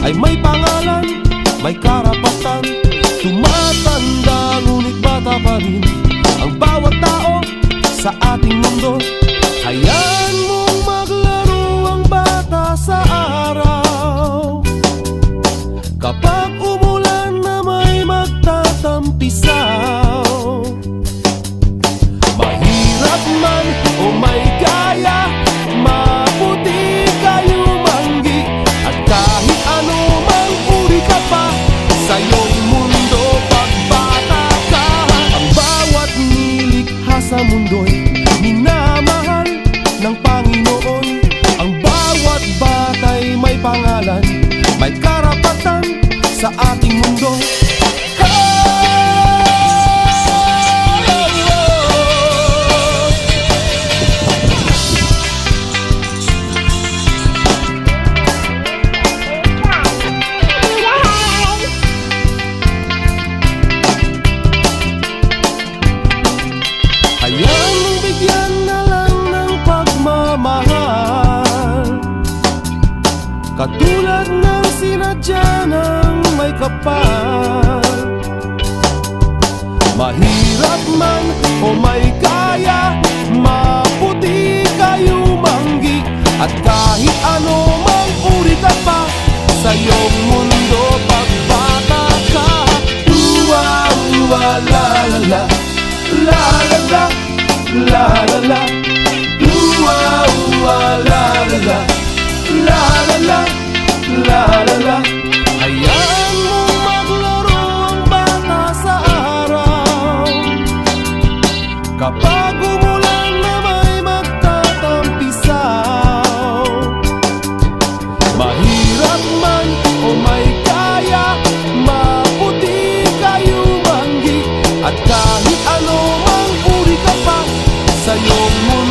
mundo ay may pangalan, Panginoon Ang bawat bata'y may pangalan May karapatan sa ating mundo Katulad ng sinadya ng may kapal. Mahirap man o may kaya Maputi kayo manggi. At kahit ano mang uri ka pa Sa iyong mundo pagbata ka. Uwa, uwa, la la la La la la, Ano mang uri ka pa sa iyong mundo?